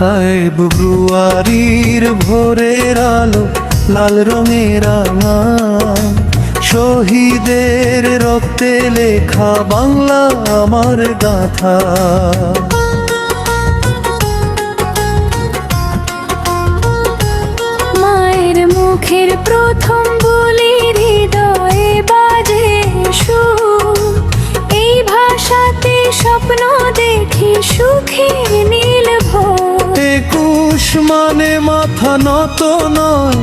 হায় ফেব্রুয়ারির ভোরের আলো, লাল রঙের শহীদের রক্তে লেখা বাংলা আমার গাথা। মায়ের মুখের প্রথম বলি হৃদয়ে বাজে সুর। এই ভাষাতে স্বপ্ন দেখি একুশ মানে মাথা নত নয়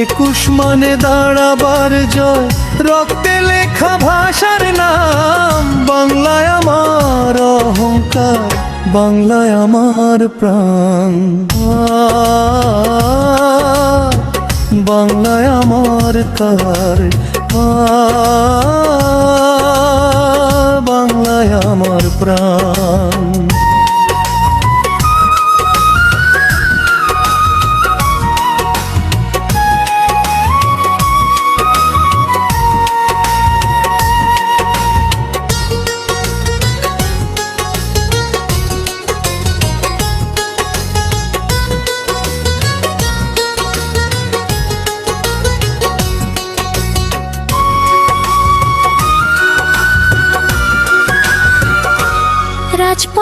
একুশ মানে দাঁড়াবার জয়। রক্তে লেখা ভাষার নাম বাংলায় আমার অহংকার বাংলায় আমার প্রাণ। বাংলায় আমার আ, বাংলায় আমার প্রাণ।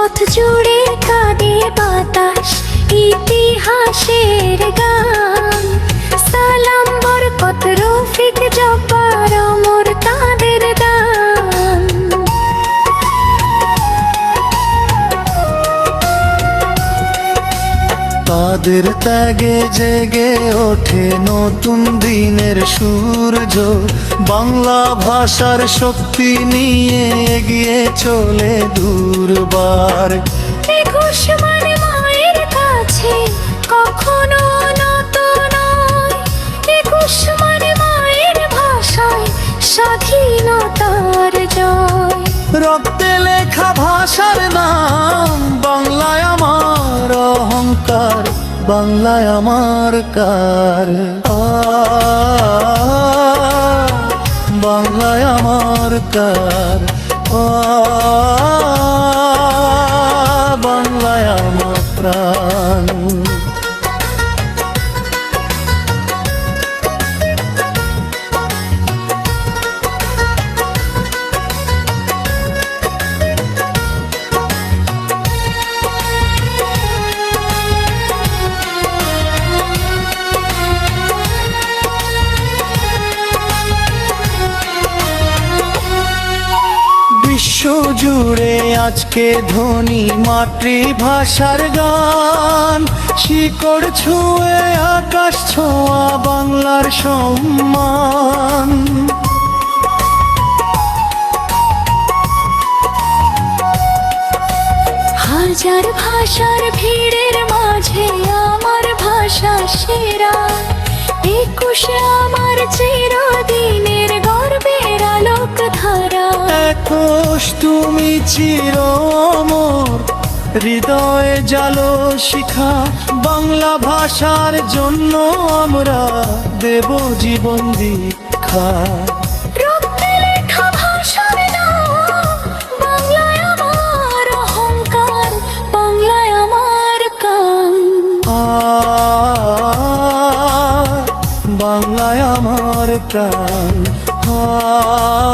রাজপথ জুড়ে কাঁদে বাতাস ইতিহাসের গান। সালাম বরকত রফিক। তাদের ত্যাগে জেগে ওঠে নতুন দিনের সূর্য। বাংলা ভাষার শক্তি নিয়ে এগিয়ে চলে দূরবার। একুশ মায়ের কাছে কখনো নত নয়। মায়ের ভাষায় স্বাধীনতার জয়। রক্তে লেখা ভাষার নাম বাংলায় আমার অহংকার। বাংলায় আমার কার? বাংলায় আমার কার? বাংলায় আমার প্রাণ। জুড়ে আজকে ধ্বনি মাতৃভাষার গান। শিকড় ছুঁয়ে আকাশ ছোঁয়া বাংলার সম্মান। হাজার ভাষার ভিড়ের মাঝে আমার ভাষা সেরা। একুশে আমার চিরদিনের একুশ তুমি চির অমর। হৃদয়ে জালো শিখা বাংলা ভাষার জন্য আমরা দেব জীবন দীক্ষা। বাংলায় আমার অহংকার বাংলায় আমার কাম আ, বাংলায় আমার প্রাণ। আ,